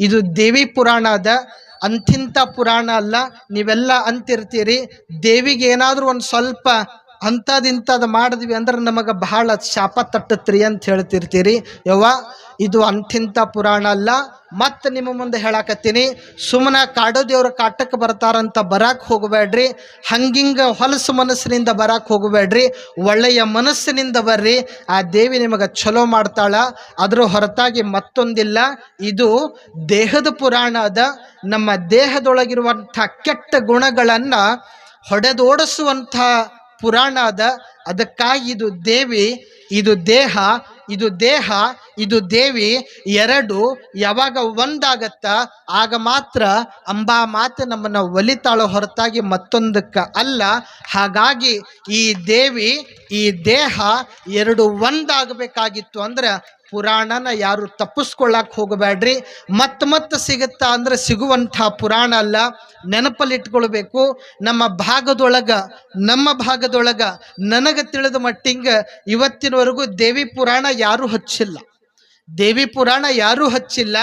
ಇದು ದೇವಿ ಪುರಾಣ ಅದ. ಅಂಥಿಂಥ ಪುರಾಣ ಅಲ್ಲ. ನೀವೆಲ್ಲ ಅಂತಿರ್ತೀರಿ. ದೇವಿಗೆ ಏನಾದರೂ ಒಂದು ಸ್ವಲ್ಪ ಅಂಥದಿಂಥದ್ದು ಮಾಡಿದ್ವಿ ಅಂದ್ರೆ ನಮಗೆ ಬಹಳ ಶಾಪ ತಟ್ಟತ್ರಿ ಅಂತ ಹೇಳ್ತಿರ್ತೀರಿ. ಯವ್ವ, ಇದು ಅಂಥಿಂಥ ಪುರಾಣ ಅಲ್ಲ. ಮತ್ತೆ ನಿಮ್ಮ ಮುಂದೆ ಹೇಳಾಕತ್ತೀನಿ. ಸುಮ್ಮನೆ ಕಾಡೋ ದೇವ್ರ ಕಾಟಕ್ಕೆ ಬರ್ತಾರಂತ ಬರಾಕ್ ಹೋಗಬೇಡ್ರಿ. ಹಂಗಿಂಗ ಹೊಲಸು ಮನಸ್ಸಿನಿಂದ ಬರಾಕ್ ಹೋಗಬೇಡ್ರಿ. ಒಳ್ಳೆಯ ಮನಸ್ಸಿನಿಂದ ಬರ್ರಿ. ಆ ದೇವಿ ನಿಮಗೆ ಚಲೋ ಮಾಡ್ತಾಳ. ಅದ್ರ ಹೊರತಾಗಿ ಮತ್ತೊಂದಿಲ್ಲ. ಇದು ದೇಹದ ಪುರಾಣ ಅದ. ನಮ್ಮ ದೇಹದೊಳಗಿರುವಂಥ ಕೆಟ್ಟ ಗುಣಗಳನ್ನು ಹೊಡೆದೋಡಿಸುವಂಥ ಪುರಾಣ ಅದ ಅದಕ್ಕಾಗಿ ಇದು ದೇವಿ ಇದು ದೇಹ ಇದು ದೇಹ ಇದು ದೇವಿ ಎರಡು ಯಾವಾಗ ಒಂದಾಗತ್ತ, ಆಗ ಮಾತ್ರ ಅಂಬಾ ಮಾತೆ ನಮ್ಮನ್ನು ಒಲಿತಾಳೋ ಹೊರತಾಗಿ ಮತ್ತೊಂದಕ್ಕೆ ಅಲ್ಲ. ಹಾಗಾಗಿ ಈ ದೇವಿ, ಈ ದೇಹ ಎರಡು ಒಂದಾಗಬೇಕಾಗಿತ್ತು ಅಂದ್ರೆ ಪುರಾಣನ ಯಾರು ತಪ್ಪಿಸ್ಕೊಳ್ಳಕ್ಕೆ ಹೋಗಬೇಡ್ರಿ. ಮತ್ತೆ ಮತ್ತೆ ಸಿಗುತ್ತಾ ಅಂದ್ರೆ ಸಿಗುವಂಥ ಪುರಾಣ ಅಲ್ಲ. ನೆನಪಲ್ಲಿಟ್ಕೊಳ್ಬೇಕು. ನಮ್ಮ ಭಾಗದೊಳಗ ನಮ್ಮ ಭಾಗದೊಳಗ ನನಗೆ ತಿಳಿದ ಮಟ್ಟಿಂಗ ಇವತ್ತಿನವರೆಗೂ ದೇವಿ ಪುರಾಣ ಯಾರೂ ಹಚ್ಚಿಲ್ಲ. ದೇವಿ ಪುರಾಣ ಯಾರೂ ಹಚ್ಚಿಲ್ಲ.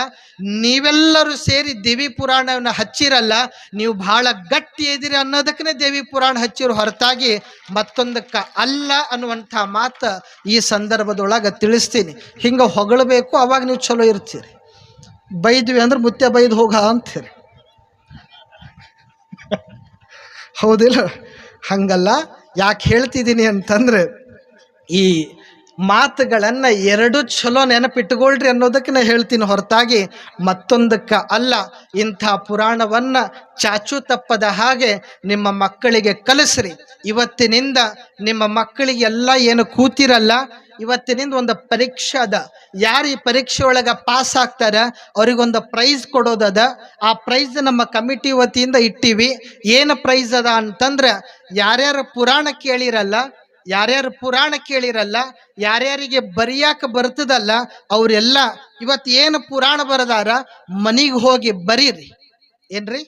ನೀವೆಲ್ಲರೂ ಸೇರಿ ದೇವಿ ಪುರಾಣವನ್ನು ಹಚ್ಚಿರಲ್ಲ. ನೀವು ಬಹಳ ಗಟ್ಟಿ ಇದ್ದೀರಿ ಅನ್ನೋದಕ್ಕೇ ದೇವಿ ಪುರಾಣ ಹಚ್ಚಿರೋ ಹೊರತಾಗಿ ಮತ್ತೊಂದಕ್ಕೆ ಅಲ್ಲ ಅನ್ನುವಂಥ ಮಾತು ಈ ಸಂದರ್ಭದೊಳಗೆ ತಿಳಿಸ್ತೀನಿ. ಹಿಂಗೆ ಹೊಗಳಬೇಕು, ಅವಾಗ ನೀವು ಚಲೋ ಇರ್ತೀರಿ. ಬೈದ್ವಿ ಅಂದ್ರೆ ಮುತ್ತೆ ಬೈದು ಹೋಗ ಅಂತೀರಿ. ಹೌದಿಲ್ಲ? ಹಂಗಲ್ಲ. ಯಾಕೆ ಹೇಳ್ತಿದ್ದೀನಿ ಅಂತಂದ್ರೆ ಈ ಮಾತುಗಳನ್ನು ಎರಡು ಚಲೋ ನೆನಪಿಟ್ಟುಕೊಳ್ರಿ ಅನ್ನೋದಕ್ಕೆ ನಾ ಹೇಳ್ತೀನಿ ಹೊರತಾಗಿ. ಮತ್ತೊಂದಕ್ಕೆ ಅಲ್ಲ, ಇಂಥ ಪುರಾಣವನ್ನು ಚಾಚು ತಪ್ಪದ ಹಾಗೆ ನಿಮ್ಮ ಮಕ್ಕಳಿಗೆ ಕಲಿಸ್ರಿ. ಇವತ್ತಿನಿಂದ ನಿಮ್ಮ ಮಕ್ಕಳಿಗೆಲ್ಲ ಏನು ಕೂತಿರಲ್ಲ, ಇವತ್ತಿನಿಂದ ಒಂದು ಪರೀಕ್ಷೆ ಅದ. ಯಾರು ಈ ಪರೀಕ್ಷೆ ಒಳಗೆ ಪಾಸ್ ಆಗ್ತಾರ, ಅವ್ರಿಗೊಂದು ಪ್ರೈಸ್ ಕೊಡೋದದ ಆ ಪ್ರೈಸ್ ನಮ್ಮ ಕಮಿಟಿ ವತಿಯಿಂದ ಇಟ್ಟಿವಿ. ಏನು ಪ್ರೈಸ್ ಅದ ಅಂತಂದ್ರೆ, ಯಾರ್ಯಾರು ಪುರಾಣ ಕೇಳಿರಲ್ಲ ಯಾರ್ಯಾರು ಪುರಾಣ ಕೇಳಿರಲ್ಲ, ಯಾರ್ಯಾರಿಗೆ ಬರಿಯಾಕ ಬರ್ತದಲ್ಲ, ಅವರೆಲ್ಲ ಏನು ಪುರಾಣ ಬರದಾರ, ಮನಿಗೆ ಹೋಗಿ ಬರೀರಿ. ಏನ್ರಿ?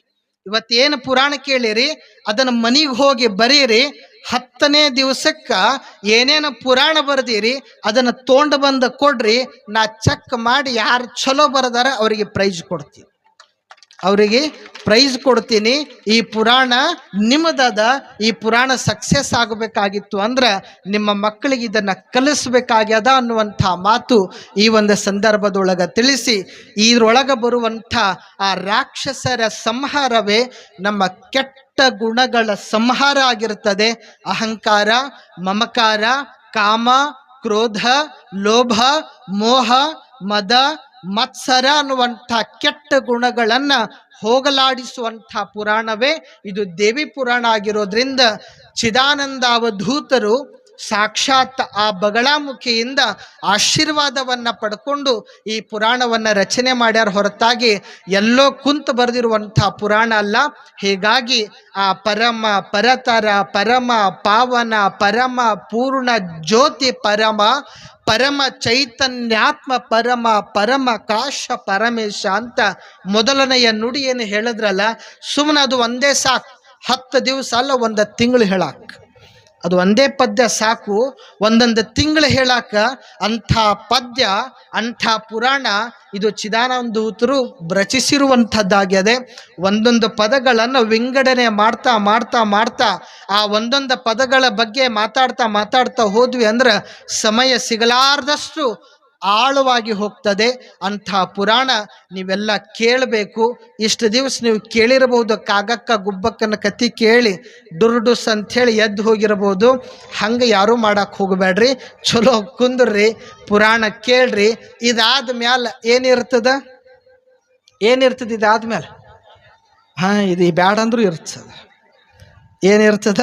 ಇವತ್ತೇನು ಪುರಾಣ ಕೇಳಿರಿ, ಅದನ್ನ ಮನಿಗೆ ಹೋಗಿ ಬರೀರಿ. ಹತ್ತನೇ ದಿವಸಕ್ಕೆ ಏನೇನು ಪುರಾಣ ಬರ್ದಿರಿ, ಅದನ್ನು ತೊಗೊಂಡು ಬಂದು ಕೊಡ್ರಿ, ನಾ ಚೆಕ್ ಮಾಡಿ ಯಾರು ಚಲೋ ಬರದಾರ ಅವರಿಗೆ ಪ್ರೈಜ್ ಕೊಡ್ತೀನಿ. ಅವರಿಗೆ ಪ್ರೈಸ್ ಕೊಡ್ತೀನಿ. ಈ ಪುರಾಣ ನಿಮ್ಮದಾದ ಈ ಪುರಾಣ ಸಕ್ಸಸ್ ಆಗಬೇಕಾಗಿತ್ತು ಅಂದ್ರೆ ನಿಮ್ಮ ಮಕ್ಕಳಿಗೆ ಇದನ್ನು ಕಲಿಸ್ಬೇಕಾಗ್ಯದ ಅನ್ನುವಂಥ ಮಾತು ಈ ಒಂದು ಸಂದರ್ಭದೊಳಗೆ ತಿಳಿಸಿ. ಇದರೊಳಗೆ ಬರುವಂಥ ಆ ರಾಕ್ಷಸರ ಸಂಹಾರವೇ ನಮ್ಮ ಕೆಟ್ಟ ಗುಣಗಳ ಸಂಹಾರ ಆಗಿರ್ತದೆ. ಅಹಂಕಾರ, ಮಮಕಾರ, ಕಾಮ, ಕ್ರೋಧ, ಲೋಭ, ಮೋಹ, ಮದ ಮತ್ಸರ ಅನ್ನುವಂಥ ಕೆಟ್ಟ ಗುಣಗಳನ್ನು ಹೋಗಲಾಡಿಸುವಂಥ ಪುರಾಣವೇ ಇದು ದೇವಿ ಪುರಾಣ ಆಗಿರೋದ್ರಿಂದ ಚಿದಾನಂದ ಅವಧೂತರು ಸಾಕ್ಷಾತ್ ಆ ಬಗಳಾಮುಖಿಯಿಂದ ಆಶೀರ್ವಾದವನ್ನು ಪಡ್ಕೊಂಡು ಈ ಪುರಾಣವನ್ನು ರಚನೆ ಮಾಡ್ಯಾರ ಹೊರತಾಗಿ ಎಲ್ಲೋ ಕುಂತು ಬರೆದಿರುವಂಥ ಪುರಾಣ ಅಲ್ಲ. ಹೀಗಾಗಿ ಆ ಪರಮ ಪರತರ ಪರಮ ಪಾವನ ಪರಮ ಪೂರ್ಣ ಜ್ಯೋತಿ ಪರಮ ಪರಮ ಚೈತನ್ಯಾತ್ಮ, ಪರಮ ಪರಮ ಕಾಶ ಪರಮೇಶ ಅಂತ ಮೊದಲನೆಯ ಏನು ಹೇಳಿದ್ರಲ್ಲ ಸುಮ್ಮನೆ ಅದು ಒಂದೇ ಸಾಕು, ಹತ್ತು ದಿವಸ ಅಲ್ಲ, ಒಂದು ತಿಂಗಳು ಹೇಳಾಕ. ಅದು ಒಂದೇ ಪದ್ಯ ಸಾಕು. ಒಂದೊಂದು ತಿಂಗಳು ಹೇಳಾಕ ಅಂಥ ಪದ್ಯ, ಅಂಥ ಪುರಾಣ ಇದು ಚಿದಾನಂದೂತರು ರಚಿಸಿರುವಂಥದ್ದಾಗಿದೆ ಒಂದೊಂದು ಪದಗಳನ್ನು ವಿಂಗಡಣೆ ಮಾಡ್ತಾ ಮಾಡ್ತಾ ಮಾಡ್ತಾ, ಆ ಒಂದೊಂದು ಪದಗಳ ಬಗ್ಗೆ ಮಾತಾಡ್ತಾ ಮಾತಾಡ್ತಾ ಹೋದ್ವಿ ಅಂದ್ರೆ ಸಮಯ ಸಿಗಲಾರ್ದಷ್ಟು ಆಳವಾಗಿ ಹೋಗ್ತದೆ ಅಂಥ ಪುರಾಣ ನೀವೆಲ್ಲ ಕೇಳಬೇಕು. ಇಷ್ಟು ದಿವಸ ನೀವು ಕೇಳಿರಬಹುದು, ಕಾಗಕ್ಕ ಗುಬ್ಬಕ್ಕನ ಕತಿ ಕೇಳಿ ಡುರ್ಡುಸ್ ಅಂಥೇಳಿ ಎದ್ದು ಹೋಗಿರಬಹುದು. ಹಂಗೆ ಯಾರೂ ಮಾಡಕ್ಕೆ ಹೋಗಬೇಡ್ರಿ. ಚಲೋ ಕುಂದ್ರಿ, ಪುರಾಣ ಕೇಳ್ರಿ. ಇದಾದ ಮ್ಯಾಲ ಏನಿರ್ತದ? ಏನಿರ್ತದ ಇದಾದ್ಮೇಲೆ ಹಾಂ, ಇದು ಬ್ಯಾಡ ಅಂದ್ರೂ ಇರ್ತದ. ಏನಿರ್ತದ?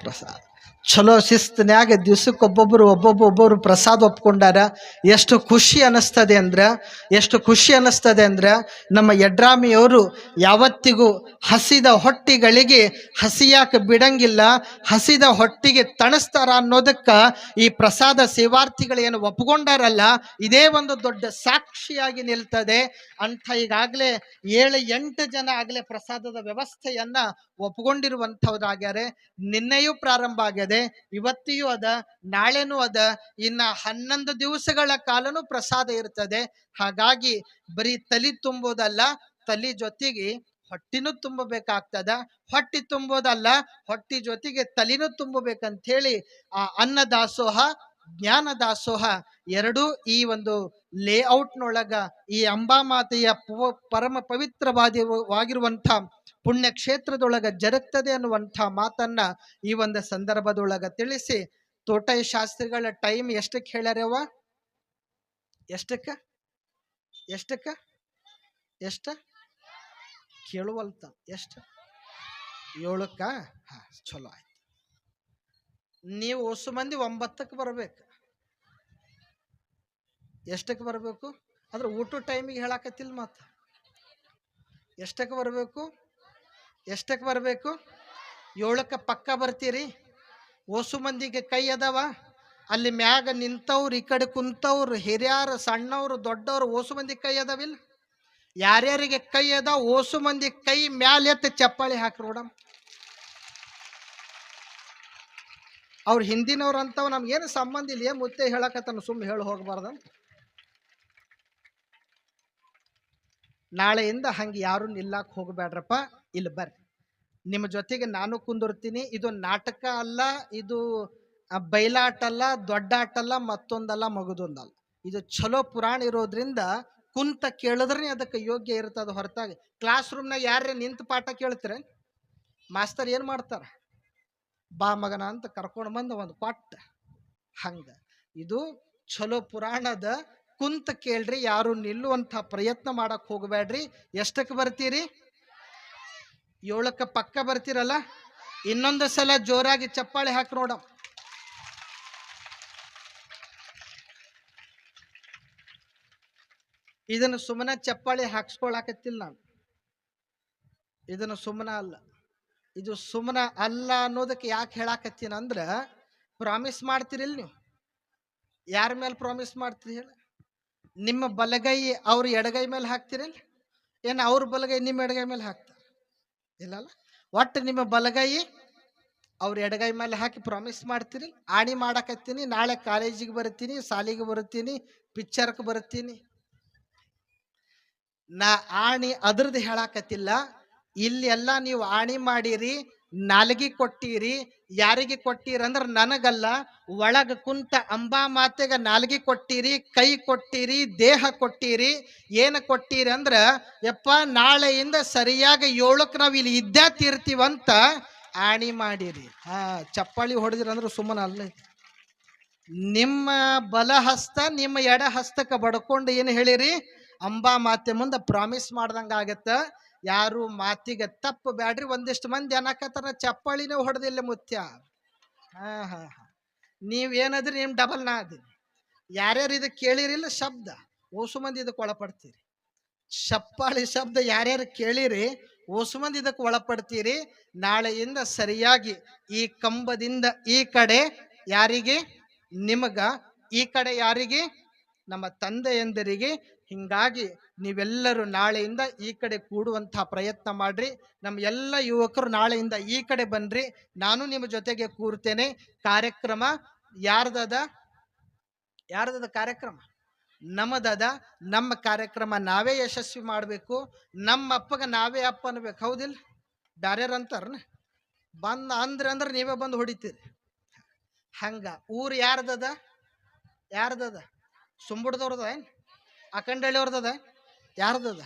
ಪ್ರಸಾದ. ಚಲೋ ಶಿಸ್ತಿನ್ಯಾಗ ದಿವ್ಸಕ್ಕೆ ಒಬ್ಬೊಬ್ಬರು ಒಬ್ಬೊಬ್ಬ ಒಬ್ಬೊಬ್ರು ಪ್ರಸಾದ ಒಪ್ಕೊಂಡಾರ, ಎಷ್ಟು ಖುಷಿ ಅನ್ನಿಸ್ತದೆ ಅಂದ್ರೆ, ಎಷ್ಟು ಖುಷಿ ಅನ್ನಿಸ್ತದೆ ಅಂದ್ರೆ, ನಮ್ಮ ಯಡ್ರಾಮಿಯವರು ಯಾವತ್ತಿಗೂ ಹಸಿದ ಹೊಟ್ಟಿಗಳಿಗೆ ಹಸಿಯಾಕ ಬಿಡಂಗಿಲ್ಲ, ಹಸಿದ ಹೊಟ್ಟಿಗೆ ತಣಿಸ್ತಾರ ಅನ್ನೋದಕ್ಕೆ ಈ ಪ್ರಸಾದ ಸೇವಾರ್ಥಿಗಳು ಏನು ಒಪ್ಕೊಂಡಾರಲ್ಲ, ಇದೇ ಒಂದು ದೊಡ್ಡ ಸಾಕ್ಷಿಯಾಗಿ ನಿಲ್ತದೆ. ಅಂಥ ಈಗಾಗಲೇ ಏಳು ಎಂಟು ಜನ ಆಗಲೇ ಪ್ರಸಾದದ ವ್ಯವಸ್ಥೆಯನ್ನ ಒಪ್ಕೊಂಡಿರುವಂಥವ್ರಾಗ್ಯಾರೆ. ನಿನ್ನೆಯೂ ಪ್ರಾರಂಭ ಆಗ್ಯದ. ಇವತ್ತಿಯೂ ಅದ, ನಾಳೆನೂ ಅದ, ಇನ್ನ ಹನ್ನೊಂದು ದಿವಸಗಳ ಕಾಲನೂ ಪ್ರಸಾದ ಇರ್ತದೆ. ಹಾಗಾಗಿ ಬರೀ ತಲಿ ತುಂಬೋದಲ್ಲ, ತಲಿ ಜೊತೆಗೆ ಹೊಟ್ಟಿನೂ ತುಂಬಬೇಕಾಗ್ತದ. ಹೊಟ್ಟಿ ತುಂಬೋದಲ್ಲ, ಹೊಟ್ಟಿ ಜೊತೆಗೆ ತಲಿನೂ ತುಂಬಬೇಕಂತ ಹೇಳಿ ಆ ಅನ್ನ ದಾಸೋಹ ಜ್ಞಾನ ದಾಸೋಹ ಎರಡೂ ಈ ಒಂದು ಲೇಔಟ್ನೊಳಗ ಈ ಅಂಬಾಮಾತೆಯ ಮಾತೆಯ ಪರಮ ಪವಿತ್ರವಾದಿ ಪುಣ್ಯ ಕ್ಷೇತ್ರದೊಳಗ ಜರುಗ್ತದೆ ಅನ್ನುವಂಥ ಮಾತನ್ನ ಈ ಒಂದು ಸಂದರ್ಭದೊಳಗೆ ತಿಳಿಸಿ. ತೋಟೈ ಶಾಸ್ತ್ರಿಗಳ ಟೈಮ್ ಎಷ್ಟಕ್ಕೆ ಹೇಳ್ಯಾರವ್ವ ಎಷ್ಟಕ್ಕ? ಎಷ್ಟಕ್ಕ? ಎಷ್ಟ? ಕೇಳುವಲ್ತ. ಎಷ್ಟು? ಏಳಕ್ಕ? ಹಾ, ಚಲೋ ಆಯ್ತು. ನೀವು ಹೊಸು ಮಂದಿ ಒಂಬತ್ತಕ್ಕೆ ಬರಬೇಕು. ಎಷ್ಟಕ್ಕೆ ಬರಬೇಕು? ಆದ್ರೆ ಊಟ ಟೈಮಿಗೆ ಹೇಳಾಕತ್ತಿಲ್ಲ ಮಾತು. ಎಷ್ಟಕ್ಕೆ ಬರಬೇಕು? ಎಷ್ಟಕ್ಕೆ ಬರಬೇಕು? ಏಳಕ್ಕೆ ಪಕ್ಕ ಬರ್ತೀರಿ? ಓಸು ಮಂದಿಗೆ ಕೈ ಅದಾವ. ಅಲ್ಲಿ ಮ್ಯಾಗ ನಿಂತವ್ರು, ಈ ಕಡೆ ಕುಂತವ್ರು, ಹಿರಿಯರು, ಸಣ್ಣವ್ರು, ದೊಡ್ಡವ್ರು, ಓಸು ಮಂದಿ ಕೈ ಅದಾವಿಲ್ಲ? ಯಾರ್ಯಾರಿಗೆ ಕೈ ಅದ ಓಸು ಮಂದಿ ಕೈ ಮ್ಯಾಲೆ ಎತ್ತಿ ಚಪ್ಪಾಳಿ ಹಾಕಿ ನೋಡಮ್ ಅವ್ರು ಹಿಂದಿನವ್ರು ಅಂತವ್ ನಮ್ಗೇನು ಸಂಬಂಧ ಇಲ್ಲ. ಏನು ಮುತ್ತೆ ಹೇಳಕತ್ತಾನ ಸುಮ್ಮನೆ ಹೇಳಿ ಹೋಗ್ಬಾರ್ದಂತ. ನಾಳೆಯಿಂದ ಹಂಗೆ ಯಾರು ನಿಲ್ಲಕ್ಕೆ ಹೋಗಬೇಡ್ರಪ್ಪ ಇಲ್ಲಿ ಬರ್ರಿ. ನಿಮ್ಮ ಜೊತೆಗೆ ನಾನು ಕುಂದಿರ್ತೀನಿ. ಇದು ನಾಟಕ ಅಲ್ಲ, ಇದು ಬಯಲಾಟ ಅಲ್ಲ ದೊಡ್ಡಾಟ ಅಲ್ಲ ಮತ್ತೊಂದಲ್ಲ ಮಗದೊಂದಲ್ಲ. ಇದು ಚಲೋ ಪುರಾಣ ಇರೋದ್ರಿಂದ ಕುಂತ ಕೇಳಿದ್ರೆ ಅದಕ್ಕೆ ಯೋಗ್ಯ ಇರ್ತದೆ ಹೊರತಾಗಿ. ಕ್ಲಾಸ್ ರೂಮ್ನಾಗ ಯಾರೇ ನಿಂತು ಪಾಠ ಕೇಳ್ತೀರ? ಮಾಸ್ತರ್ ಏನು ಮಾಡ್ತಾರ? ಬಾ ಮಗನ ಅಂತ ಕರ್ಕೊಂಡು ಬಂದು ಒಂದು ಕೊಟ್ಟ. ಹಂಗ. ಇದು ಚಲೋ ಪುರಾಣದ ಕುಂತ ಕೇಳ್ರಿ. ಯಾರು ನಿಲ್ಲುವಂಥ ಪ್ರಯತ್ನ ಮಾಡಕ್ಕೆ ಹೋಗಬೇಡ್ರಿ ಎಷ್ಟಕ್ಕೆ ಬರ್ತೀರಿ? ಏಳಕ್ಕೆ ಪಕ್ಕ ಬರ್ತೀರಲ್ಲ? ಇನ್ನೊಂದು ಸಲ ಜೋರಾಗಿ ಚಪ್ಪಾಳೆ ಹಾಕಿ ನೋಡ. ಇದನ್ನು ಸುಮ್ಮನೆ ಚಪ್ಪಾಳೆ ಹಾಕ್ಸ್ಕೊಳಕತ್ತಿಲ್ಲ ನಾನು. ಇದನ್ನು ಸುಮ್ಮನೆ ಅಲ್ಲ. ಇದು ಸುಮ್ಮನ ಅಲ್ಲ ಅನ್ನೋದಕ್ಕೆ ಯಾಕೆ ಹೇಳಾಕತ್ತೀನಿ ಅಂದ್ರೆ ಪ್ರಾಮಿಸ್ ಮಾಡ್ತೀರಿಲ್ಲ ನೀವು? ಯಾರ ಮೇಲೆ ಪ್ರಾಮಿಸ್ ಮಾಡ್ತೀರಿ ಹೇಳಿ? ನಿಮ್ಮ ಬಲಗೈ ಅವ್ರ ಎಡಗೈ ಮೇಲೆ ಹಾಕ್ತಿರಲ್ಲ ಏನು ಅವ್ರ ಬಲಗೈ ನಿಮ್ಮ ಎಡಗೈ ಮೇಲೆ ಹಾಕ್ತಾರೆ? ಇಲ್ಲಲ್ಲ ಒಟ್ಟು ನಿಮ್ಮ ಬಲಗೈ ಅವ್ರ ಎಡಗೈ ಮೇಲೆ ಹಾಕಿ ಪ್ರಾಮಿಸ್ ಮಾಡ್ತೀರಿ ಆಣಿ ಮಾಡಕತ್ತೀನಿ. ನಾಳೆ ಕಾಲೇಜಿಗೆ ಬರ್ತೀನಿ ಸಾಲಿಗೆ ಬರ್ತೀನಿ ಪಿಕ್ಚರ್ಗೆ ಬರ್ತೀನಿ ನಾ ಆಣಿ ಅದ್ರದ್ದು ಹೇಳಾಕತ್ತಿಲ್ಲ. ಇಲ್ಲಿ ಎಲ್ಲ ನೀವು ಆಣಿ ಮಾಡಿರಿ. ನಾಲ್ಗಿ ಕೊಟ್ಟಿರಿ, ಯಾರಿಗೆ ಕೊಟ್ಟಿರಿ ಅಂದ್ರೆ ನನಗಲ್ಲ. ಒಳಗ ಕುಂತ ಅಂಬಾ ಮಾತೆಗ ನಾಲ್ಗಿ ಕೊಟ್ಟಿರಿ, ಕೈ ಕೊಟ್ಟಿರಿ, ದೇಹ ಕೊಟ್ಟಿರಿ. ಏನು ಕೊಟ್ಟಿರಿ ಅಂದ್ರೆ, ಯಪ್ಪ ನಾಳೆಯಿಂದ ಸರಿಯಾಗಿ ಏಳಕ್ಕೆ ನಾವು ಇಲ್ಲಿ ಇದ್ದೇ ತೀರ್ತೀವಂತ ಆಣಿ ಮಾಡಿರಿ. ಹಾ, ಚಪ್ಪಾಳಿ ಹೊಡೆದಿರಂದ್ರೆ ಸುಮ್ಮನ ಅಲ್ಲ. ನಿಮ್ಮ ಬಲ ಹಸ್ತ ನಿಮ್ಮ ಎಡ ಹಸ್ತಕ್ಕೆ ಬಡ್ಕೊಂಡು ಏನು ಹೇಳಿರಿ? ಅಂಬಾ ಮಾತೆ ಮುಂದೆ ಪ್ರಾಮಿಸ್ ಮಾಡ್ದಂಗೆ ಆಗತ್ತ ಯಾರು ಮಾತಿಗೆ ತಪ್ಪು ಬ್ಯಾಡ್ರಿ. ಒಂದಿಷ್ಟು ಮಂದಿ ಅನ್ನಕತ್ತಾರ ಚಪ್ಪಾಳಿನೇ ಹೊಡೆದಿಲ್ಲ ಮುತ್ಯ. ಹಾ ಹಾ ಹಾ. ನೀವೇನದ್ರಿ ನಿಮ್ಮ ಡಬಲ್ ನಾ ಅದೀನಿ ಯಾರ್ಯಾರು ಇದಕ್ಕೆ ಕೇಳಿರಿಲ್ಲ ಶಬ್ದ. ಓಸು ಮಂದಿ ಇದಕ್ಕೆ ಒಳಪಡ್ತೀರಿ. ಚಪ್ಪಾಳಿ ಶಬ್ದ ಯಾರ್ಯಾರು ಕೇಳಿರಿ, ಓಸು ಮಂದಿ ಇದಕ್ಕೆ ಒಳಪಡ್ತೀರಿ. ನಾಳೆಯಿಂದ ಸರಿಯಾಗಿ ಈ ಕಂಬದಿಂದ ಈ ಕಡೆ ಯಾರಿಗೆ? ನಿಮಗ. ಈ ಕಡೆ ಯಾರಿಗೆ? ನಮ್ಮ ತಂದೆಯಂದರಿಗೆ. ಹಿಂಗಾಗಿ ನೀವೆಲ್ಲರೂ ನಾಳೆಯಿಂದ ಈ ಕಡೆ ಕೂಡುವಂತಹ ಪ್ರಯತ್ನ ಮಾಡ್ರಿ. ನಮ್ಮ ಎಲ್ಲ ಯುವಕರು ನಾಳೆಯಿಂದ ಈ ಕಡೆ ಬನ್ರಿ. ನಾನು ನಿಮ್ಮ ಜೊತೆಗೆ ಕೂರ್ತೇನೆ. ಕಾರ್ಯಕ್ರಮ ಯಾರ್ದದ? ಯಾರ್ದದ ಕಾರ್ಯಕ್ರಮ? ನಮ್ಮದದ. ನಮ್ಮ ಕಾರ್ಯಕ್ರಮ ನಾವೇ ಯಶಸ್ವಿ ಮಾಡಬೇಕು. ನಮ್ಮ ಅಪ್ಪಗ ನಾವೇ ಅಪ್ಪ ಅನ್ಬೇಕು. ಹೌದಿಲ್ಲ? ಬ್ಯಾರ್ಯಾರು ಅಂತಾರನ ಬಂದ ಅಂದ್ರೆ ಅಂದ್ರೆ ನೀವೇ ಬಂದು ಹೊಡಿತೀರಿ. ಹಂಗ. ಊರು ಯಾರ್ದದ? ಯಾರ್ದದ? ಸುಂಬುಡ್ದವ್ರದ ಏನು? ಅಖಂಡಳ್ಳಿಯವ್ರದದ ಯಾರ್ದದ?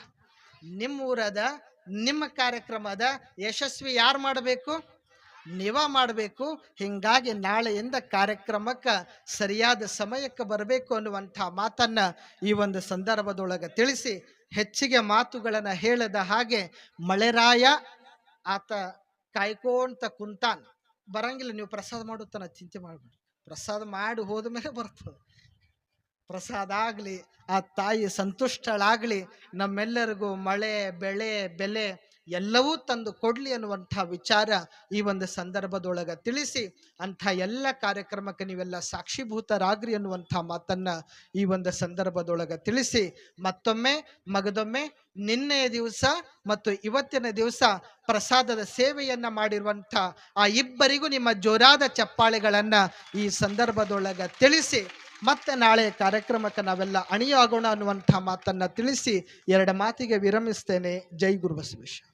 ನಿಮ್ಮ ಊರದ ನಿಮ್ಮ ಕಾರ್ಯಕ್ರಮದ ಯಶಸ್ವಿ ಯಾರು ಮಾಡಬೇಕು? ನೀವ ಮಾಡಬೇಕು. ಹಿಂಗಾಗಿ ನಾಳೆಯಿಂದ ಕಾರ್ಯಕ್ರಮಕ್ಕೆ ಸರಿಯಾದ ಸಮಯಕ್ಕೆ ಬರಬೇಕು ಅನ್ನುವಂಥ ಮಾತನ್ನ ಈ ಒಂದು ಸಂದರ್ಭದೊಳಗೆ ತಿಳಿಸಿ ಹೆಚ್ಚಿಗೆ ಮಾತುಗಳನ್ನು ಹೇಳದ ಹಾಗೆ ಮಳೆರಾಯ ಆತ ಕಾಯ್ಕೋಂತ ಕುಂತಾನ್. ಬರಂಗಿಲ್ಲ, ನೀವು ಪ್ರಸಾದ ಮಾಡುತ್ತಾನ ಚಿಂತೆ ಮಾಡಬೇಡಿ. ಪ್ರಸಾದ ಮಾಡಿ ಹೋದ ಮೇಲೆ ಬರ್ತದೆ. ಪ್ರಸಾದ ಆಗಲಿ, ಆ ತಾಯಿ ಸಂತುಷ್ಟಳಾಗಲಿ, ನಮ್ಮೆಲ್ಲರಿಗೂ ಮಳೆ, ಬೆಳೆ, ಬೆಲೆ ಎಲ್ಲವೂ ತಂದು ಕೊಡ್ಲಿ ಅನ್ನುವಂಥ ವಿಚಾರ ಈ ಒಂದು ಸಂದರ್ಭದೊಳಗೆ ತಿಳಿಸಿ, ಅಂಥ ಎಲ್ಲ ಕಾರ್ಯಕ್ರಮಕ್ಕೆ ನೀವೆಲ್ಲ ಸಾಕ್ಷಿಭೂತರಾಗ್ರಿ ಅನ್ನುವಂಥ ಮಾತನ್ನ ಈ ಒಂದು ಸಂದರ್ಭದೊಳಗೆ ತಿಳಿಸಿ, ಮತ್ತೊಮ್ಮೆ ಮಗದೊಮ್ಮೆ ನಿನ್ನೆಯ ದಿವಸ ಮತ್ತು ಇವತ್ತಿನ ದಿವಸ ಪ್ರಸಾದದ ಸೇವೆಯನ್ನ ಮಾಡಿರುವಂಥ ಆ ಇಬ್ಬರಿಗೂ ನಿಮ್ಮ ಜೋರಾದ ಚಪ್ಪಾಳೆಗಳನ್ನ ಈ ಸಂದರ್ಭದೊಳಗೆ ತಿಳಿಸಿ ಮತ್ತೆ ನಾಳೆ ಕಾರ್ಯಕ್ರಮಕ್ಕೆ ನಾವೆಲ್ಲ ಅಣಿಯಾಗೋಣ ಅನ್ನುವಂಥ ಮಾತನ್ನು ತಿಳಿಸಿ ಎರಡು ಮಾತಿಗೆ ವಿರಮಿಸ್ತೇನೆ. ಜೈ ಗುರು ಬಸವೇಶ್ವರ.